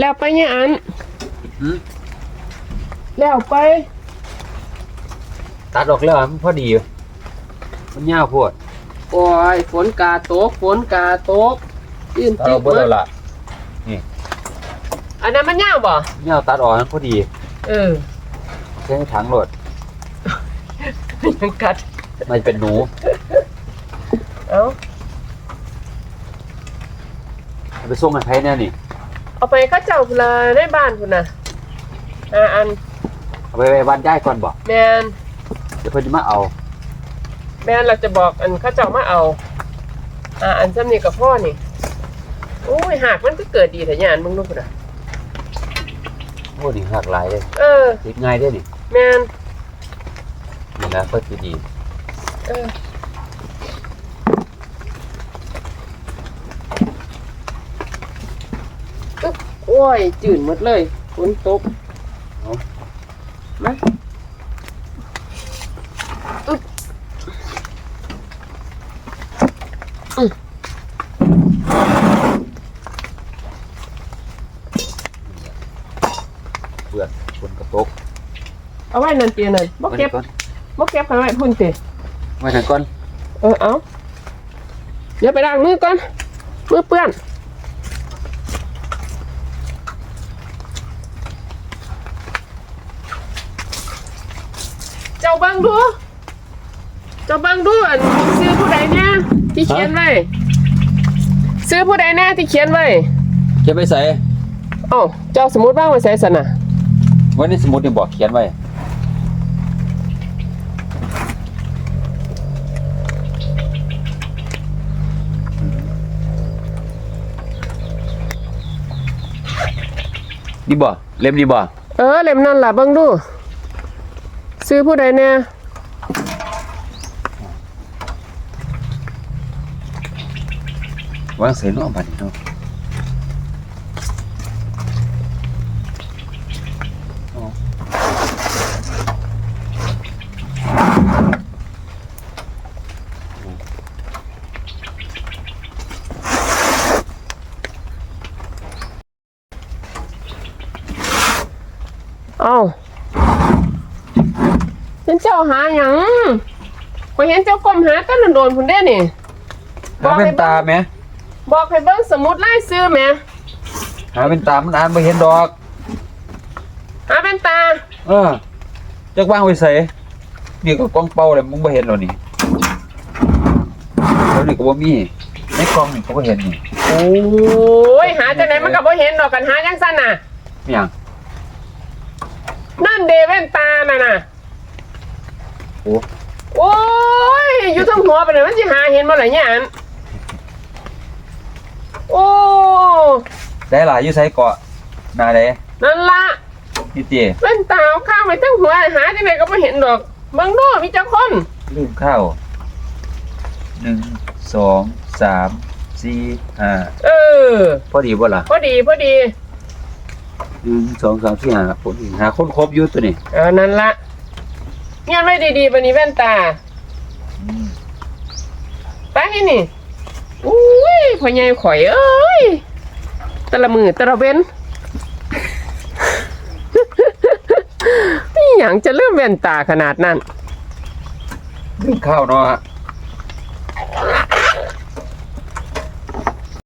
แล้วไปเนี่ยอันหืมแล้วไป ตัดออกแล้วมันพอดีมันยาวโพดโอ้ยฝนกาตกฝนกาตกยืนตัดจิออกกเบิดแล้วล่ะอันนั้นมันยาวบ่ยาวตัดออกมันพอดีเออใช้ถังโหลดยังกัด มันเป็นหนูเอ้า เอาไปส่งกันไผแน่นี่ เอาไปเข้าเจ้าพุ่นละในบ้านพุ่นน่ะอ่าอันเอาไปไว้บ้านยายก่อนบ่แมนเดี๋ยวเพิ่นจะมาเอาแมนเราจะบอกอันเข้าเจ้ามาเอา อ่าอันซ้ำนี่กับพ่อนี่โอ้ยหากมันก็เกิดดีแต่ยานมึงรู้พุ่นน่ะ โอ้นี่หักหลายเลยเออ ติดง่ายเด้อนี่แมนนี่นะเพิ่นสิดี เออ อึ๊บโอ้ยจืดหมดเลยฝนตกเอามาอึ๊บอืมเปลือกฝนกระตกเอาไว้นั่นเตียนั่นบ่ไว้เก็บก่อนบ่เก็บข้างไว้พุ่นติไว้ทางก่อนเออเอาเดี๋ยวไปล้างมือก่อนมือเปื้อน เจ้าเบังดู เจ้าเบังดูอันซื้อผู้ใดเนี่ยที่เขียนไว้ซื้อผู้ใดแน่ที่เขียนไว้เก็บไปใส่เอ้าเจ้าสมมุติว่างไว้ใส่สนะไว้ในสมุดนี่บอกเขียนไว้นี่บ่เล่มนี่บ่เออเล่มนั่นล่ะเบิ่งดู ซื้อผู้ใดเนี่ยวางใส่เนาะบัดนี้เนาะอ๋อเอ้า เป็นเจ้าหาหยังข่อยเห็นเจ้าก้มหาแตั้งโดนๆพุ่นเด้นี่ หาเป็นตาไหมบอกให้เบิ่งสมุดไล่ซื้อแหมหาเป็นตามันอ่านไม่เห็นดอก หาเป็นตา เออจักวางไว้ใส่นี่ก็กล้องเป่าเลยมึงบ่เห็นหรอนี่แล้วนี่ก็บ่มีในกล้องนี่ก็บ่เห็นนี่โอ้ยหาจังไหนมันก็บ่เห็นดอกกันหาจังซั่นน่ะ มีหยังนั่นเดแว่นตาน่ะน่ะ โอ้โอ้ยอยู่ทั้งหัวไปเลยมันสิหาเห็นบ่ล่ะเนี่ยอันโอ้ได้หลายอยู่ใส่เกาะหนาได้นั่นละนี่ติแว่นตาเอาข้างไปทั้งหัวหาจังไหนก็บ่เห็นดอกเบิ่งดูมีจักคนลืมข้าวหนึ่งสองสามสี่ห้าเออ พอดีบ่ล่ะพอดีพอดีหนึ่งสองสามสี่ห้าคนหาคนครบอยู่ตัวนี้เออนั่นละ เงียไม่ดีๆวันนี้แว่นตาไปให้นี่อุ้ยพ่อใหญ่ข่อยเอ้ยตะละมือตะละเว้นนี่อยังจะเริ่มแว่นตาขนาดนั้นลืมข้าวเนาะ